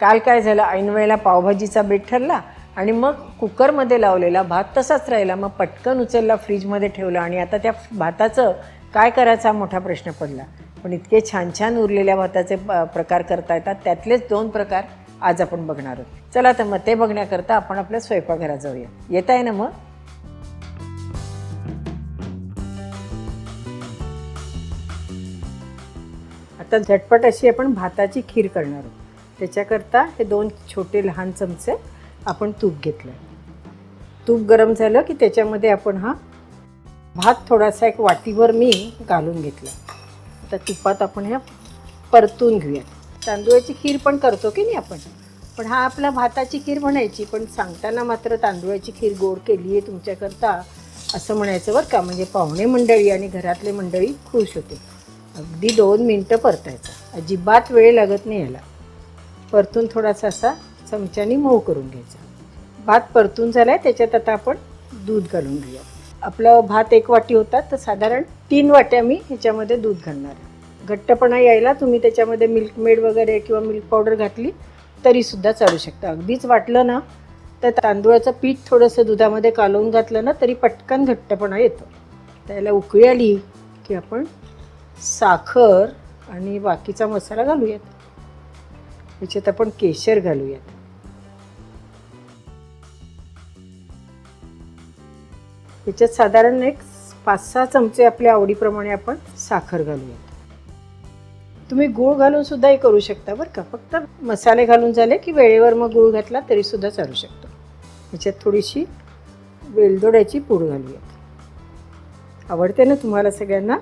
काल काय झालं? ऐन वेळेला पावभाजीचा बेट ठरला आणि मग कुकरमध्ये लावलेला भात तसाच राहिला. मग पटकन उचलला फ्रीजमध्ये ठेवला आणि आता त्या भाताचं काय करायचा हा मोठा प्रश्न पडला. पण इतके छान छान उरलेल्या भाताचे प्रकार करता येतात. त्यातलेच दोन प्रकार आज आपण बघणार आहोत. चला तर मग ते बघण्याकरता आपण आपल्या स्वयंपाकघरात जाऊया. येत आहे ना मग? आता झटपट अशी आपण भाताची खीर करणार आहोत. त्याच्याकरता हे दोन छोटे लहान चमचे आपण तूप घेतलं. तूप गरम झालं की त्याच्यामध्ये आपण हा भात थोडासा एक वाटीवर मी घालून घेतला. आता तुपात आपण ह्या परतून घेऊयात. तांदूळाची खीर पण करतो की नाही आपण? पण हा आपला भाताची खीर म्हणायची पण सांगताना मात्र तांदूळाची खीर गोड केली आहे तुमच्याकरता असं म्हणायचं बरं का. म्हणजे पाहुणे मंडळी आणि घरातले मंडळी खुश होते अगदी दोन मिनटं परतायचं. अजिबात वेळ लागत नाही याला. परतून थोडासा असा चमच्याने मऊ करून घ्यायचा. भात परतून झाला आहे त्याच्यात आता आपण दूध घालून घेऊया. आपलं भात एक वाटी होता तर साधारण तीन वाट्या मी ह्याच्यामध्ये दूध घालणार आहे. घट्टपणा यायला तुम्ही त्याच्यामध्ये मिल्क मेड वगैरे किंवा मिल्क पावडर घातली तरीसुद्धा चालू शकता. अगदीच वाटलं ना तर तांदूळाचं पीठ थोडंसं दुधामध्ये कालवून घातलं ना तरी पटकन घट्टपणा येतो. त्याला उकळी आली की आपण साखर आणि बाकीचा मसाला घालूयात. याच्यात आपण केशर घालूयात. याच्यात साधारण एक पाच सहा चमचे आपल्या आवडीप्रमाणे आपण साखर घालूयात. तुम्ही गूळ घालून सुद्धा हे करू शकता बरं का. फक्त मसाले घालून झाले की वेळेवर मग गूळ घातला तरी सुद्धा चालू शकतो. याच्यात थोडीशी वेलदोड्याची पूड घालूयात. आवडते ना तुम्हाला सगळ्यांना?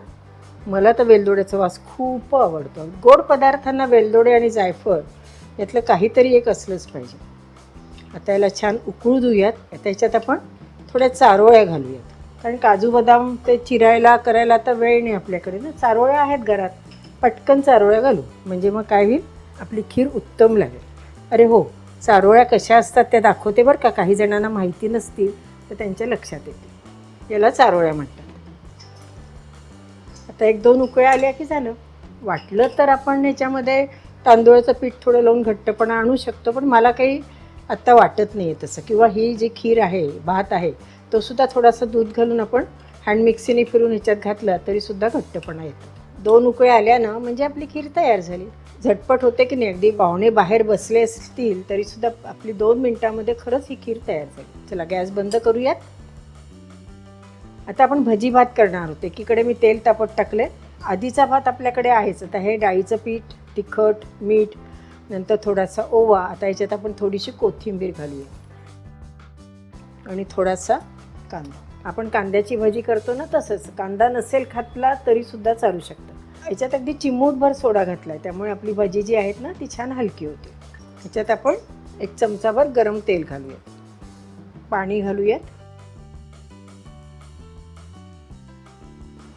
मला तर वेलदोड्याचा वास खूप आवडतो. गोड पदार्थांना वेलदोडे आणि जायफळ यातलं काहीतरी एक असलंच पाहिजे. आता याला छान उकळू देऊयात. त्याच्यात आपण थोड्या चारोळ्या घालूयात. कारण काजू बदाम ते चिरायला करायला आता वेळ नाही आपल्याकडे ना. चारोळ्या आहेत घरात. पटकन चारोळ्या घालू. म्हणजे मग काय होईल? आपली खीर उत्तम लागेल. अरे हो चारोळ्या कशा असतात त्या दाखवते बरं का? काही जणांना माहिती नसतील तर त्यांच्या लक्षात येते याला चारोळ्या म्हणतात. आता एक दोन उकळ्या आल्या की झालं. वाटलं तर आपण ह्याच्यामध्ये तांदूळाचं पीठ थोडं लावून घट्टपणा आणू शकतो पण मला काही आत्ता वाटत नाही आहे तसं. किंवा ही जी खीर आहे भात आहे तो सुद्धा थोडासा दूध घालून आपण हँड मिक्सीने फिरून ह्याच्यात घातला तरीसुद्धा घट्टपणा येतो. दोन उकळे आल्या ना म्हणजे आपली खीर तयार झाली. झटपट होते की नाही अगदी पाहुणे बाहेर बसले असतील तरीसुद्धा आपली दोन मिनटामध्ये खरंच ही खीर तयार झाली. चला गॅस बंद करूयात. आता आपण भजी भात करणार होते. एकीकडे मी तेल तापत टाकले आधीचा भात आपल्याकडे आहेच. आता हे डाळीचं पीठ तिखट मीठ नंतर थोडासा ओवा. आता याच्यात आपण थोडीशी कोथिंबीर घालूया. आणि थोडासा कांदा. आपण कांद्याची भजी करतो ना तसंच. कांदा नसेल खातला तरीसुद्धा चालू शकतं. याच्यात अगदी चिमूटभर सोडा घातला आहे त्यामुळे आपली भजी जी आहेत ना ती छान हलकी होते. ह्याच्यात आपण एक चमचाभर गरम तेल घालूयात. पाणी घालूयात.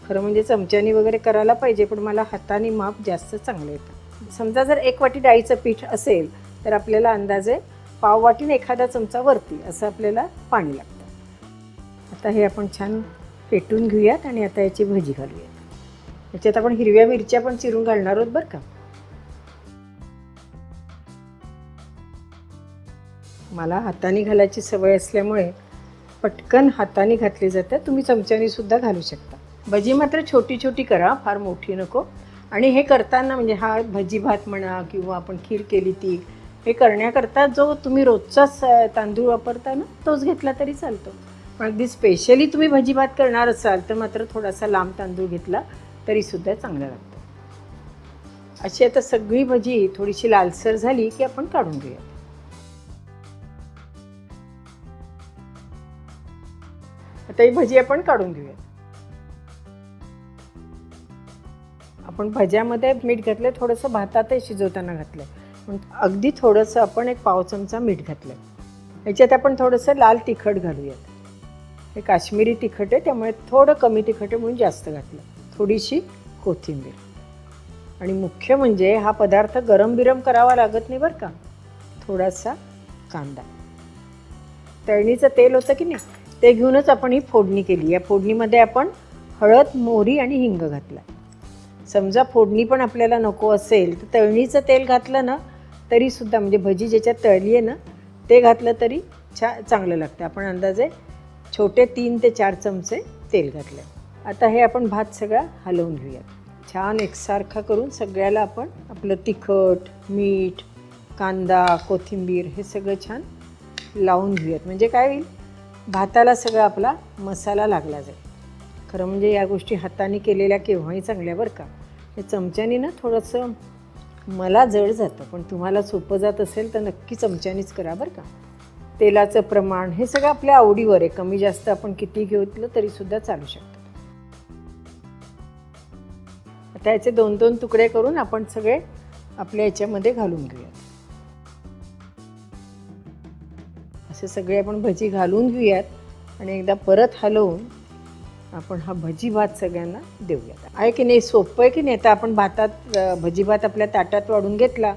खरं म्हणजे चमच्यानी वगैरे करायला पाहिजे पण मला हाताने माप जास्त चांगलं येतं. समजा जर एक वाटी डाळीचं पीठ असेल तर आपल्याला अंदाजे पाव वाटीने एखादा चमचा वरती असं आपल्याला पाणी लागतं. आता हे आपण छान पेटून घेऊयात आणि आता याची भजी घालूयात. याच्यात आपण हिरव्या मिरच्या पण चिरून घालणार आहोत बरं का? मला हाताने घालायची सवय असल्यामुळे पटकन हाताने घातली जाते तुम्ही चमच्याने सुद्धा घालू शकता. भजी मात्र छोटी छोटी करा फार मोठी नको. आणि हे करताना म्हणजे हा भजी भात म्हणा किंवा आपण खीर केली ती हे करण्याकरता जो तुम्ही रोजचाच तांदूळ वापरता ना तोच घेतला तरी चालतो. पण अगदी स्पेशली तुम्ही भजी भात करणार असाल तर मात्र थोडासा लांब तांदूळ घेतला तरीसुद्धा चांगला लागतो. अशी आता सगळी भजी थोडीशी लालसर झाली की आपण काढून घेऊया. आता ही भजी आपण काढून घेऊया आपण भज्यामध्ये मीठ घातलं थोडंसं भातातही शिजवताना घातलं पण अगदी थोडंसं आपण एक पाव चमचा मीठ घातलं ह्याच्यात आपण थोडंसं लाल तिखट घालूयात. हे काश्मीरी तिखट आहे त्यामुळे थोडं कमी तिखट आहे म्हणून जास्त घातलं. थोडीशी कोथिंबीर. आणि मुख्य म्हणजे हा पदार्थ गरम बिरम करावा लागत नाही बरं का. थोडासा कांदा. तळणीचं तेल होतं की नाही ते घेऊनच आपण ही फोडणी केली. या फोडणीमध्ये आपण हळद मोहरी आणि हिंग घातला. समजा फोडणी पण आपल्याला नको असेल तर तळणीचं तेल घातलं ना तरीसुद्धा म्हणजे भजी ज्याच्यात तळली आहे ना ते घातलं तरी छा चांगलं लागतं. आपण अंदाजे छोटे तीन ते चार चमचे तेल घातलं. आता हे आपण भात सगळा हलवून घेऊयात. छान एकसारखा करून सगळ्याला आपण आपलं तिखट मीठ कांदा कोथिंबीर हे सगळं छान लावून घेऊयात. म्हणजे काय होईल? भाताला सगळा आपला मसाला लागला जाईल. खरं म्हणजे या गोष्टी हाताने केलेल्या केव्हाही चांगल्या बरं का? हे चमच्याने ना थोडंसं मला जड जातं पण तुम्हाला सोपं जात असेल तर नक्की चमच्यानीच करा बरं का. तेलाचं प्रमाण हे सगळं आपल्या आवडीवर आहे कमी जास्त आपण किती घेतलं तरीसुद्धा चालू शकतं. आता याचे दोन दोन तुकडे करून आपण सगळे आपल्या याच्यामध्ये घालून घेऊयात. असे सगळे आपण भजी घालून घेऊयात आणि एकदा परत हलवून आपण हा भजी भात सगळ्यांना देऊयात. आहे की नाही? सोपं आहे की नाही? आता आपण भातात भजीभात भजी भात आपल्या ताटात वाढून घेतला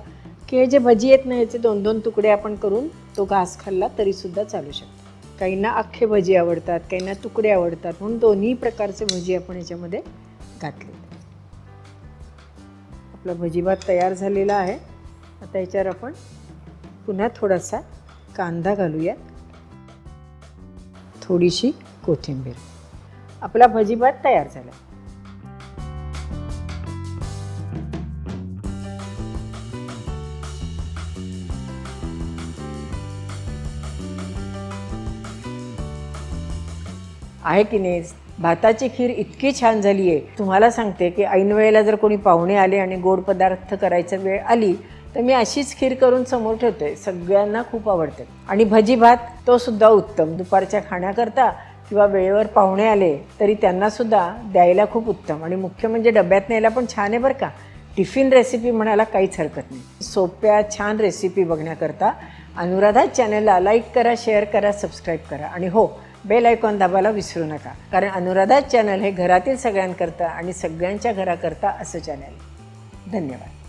की हे जे भजी येत नाही याचे दोन दोन तुकडे आपण करून तो घास खाल्ला तरीसुद्धा चालू शकतो. काहींना अख्खे भजी आवडतात काहींना तुकडे आवडतात म्हणून दोन्ही प्रकारचे भजी आपण याच्यामध्ये घातले. आपला भजी भात तयार झालेला आहे. आता याच्यावर आपण पुन्हा थोडासा कांदा घालूया थोडीशी कोथिंबीर. आपला भजी भात तयार झाला. आहे की नाही? भाताची खीर इतकी छान झाली आहे तुम्हाला सांगते की ऐन वेळेला जर कोणी पाहुणे आले आणि गोड पदार्थ करायचा वेळ आली तर मी अशीच खीर करून समोर ठेवते. सगळ्यांना खूप आवडते. आणि भजी भात तो सुद्धा उत्तम. दुपारच्या खाण्याकरता किंवा वेळेवर पाहुणे आले तरी त्यांनासुद्धा द्यायला खूप उत्तम. आणि मुख्य म्हणजे डब्यात न्यायला पण छान आहे बरं का. टिफिन रेसिपी म्हणायला काहीच हरकत नाही. सोप्या छान रेसिपी बघण्याकरता अनुराधा चॅनलला लाईक करा शेअर करा सबस्क्राईब करा. आणि हो बेल आयकॉन दाबायला विसरू नका. कारण अनुराधा चॅनल हे घरातील सगळ्यांकरता आणि सगळ्यांच्या घराकरता असं चॅनल धन्यवाद.